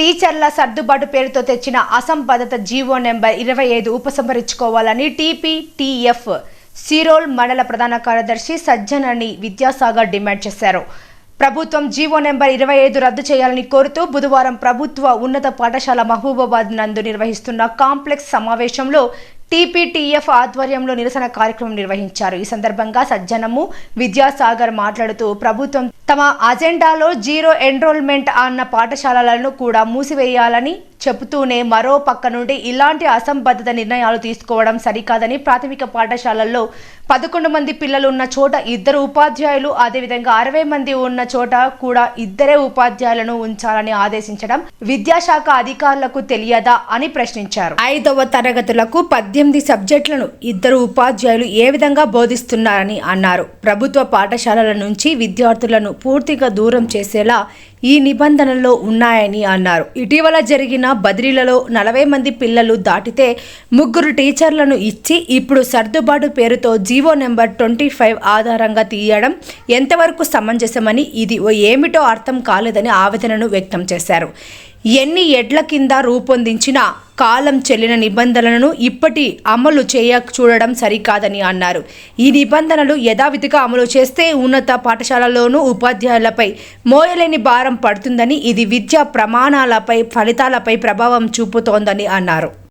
టీచర్ల సర్దుబాటు పేరుతో తెచ్చిన అసంబద్ధత జీవో నెంబర్ ఇరవై ఐదు ఉపసంహరించుకోవాలని టీపీటీఎఫ్ సిరోల్ మండల ప్రధాన కార్యదర్శి సజ్జనని విద్యాసాగర్ డిమాండ్ చేశారు. ప్రభుత్వం జీవో నెంబర్ ఇరవై ఐదు రద్దు చేయాలని కోరుతూ బుధవారం ప్రభుత్వ ఉన్నత పాఠశాల మహబూబాబాద్ నందు నిర్వహిస్తున్న కాంప్లెక్స్ సమావేశంలో టీపీటీఎఫ్ ఆధ్వర్యంలో నిరసన కార్యక్రమం నిర్వహించారు. ఈ సందర్భంగా సజ్జనము విద్యాసాగర్ మాట్లాడుతూ ప్రభుత్వం తమ అజెండాలో జీరో ఎన్రోల్మెంట్ అన్న పాఠశాలలను కూడా మూసివేయాలని చెబుతూనే మరో పక్క నుండి ఇలాంటి అసంబద్ధత నిర్ణయాలు తీసుకోవడం సరికాదని ప్రాథమిక పాఠశాలల్లో పదకొండు మంది పిల్లలు ఉన్న చోట ఇద్దరు ఉపాధ్యాయులు అదేవిధంగా అరవై మంది ఉన్న చోట కూడా ఇద్దరే ఉపాధ్యాయులను ఉంచాలని ఆదేశించడం విద్యాశాఖ అధికారులకు తెలియదా అని ప్రశ్నించారు. ఐదవ తరగతులకు పద్దెనిమిది సబ్జెక్టులను ఇద్దరు ఉపాధ్యాయులు ఏ విధంగా బోధిస్తున్నారని అన్నారు. ప్రభుత్వ పాఠశాలల నుంచి విద్యార్థులను పూర్తిగా దూరం చేసేలా ఈ నిబంధనల్లో ఉన్నాయని అన్నారు. ఇటీవల జరిగిన బదిలీలలో నలభై మంది పిల్లలు దాటితే ముగ్గురు టీచర్లను ఇచ్చి ఇప్పుడు సర్దుబాటు పేరుతో జీవో నెంబర్ ట్వంటీ ఫైవ్ ఆధారంగా తీయడం ఎంతవరకు సమంజసమని ఇది ఓ ఏమిటో అర్థం కాలేదని ఆవేదనను వ్యక్తం చేశారు. ఎన్ని ఎడ్ల కింద రూపొందించిన కాలం చెల్లిన నిబంధనలను ఇప్పటి అమలు చేయ చూడడం సరికాదని అన్నారు. ఈ నిబంధనలు యథావిధిగా అమలు చేస్తే ఉన్నత పాఠశాలలోనూ ఉపాధ్యాయులపై మోయలేని భారం పడుతుందని ఇది విద్యా ప్రమాణాలపై ఫలితాలపై ప్రభావం చూపుతోందని అన్నారు.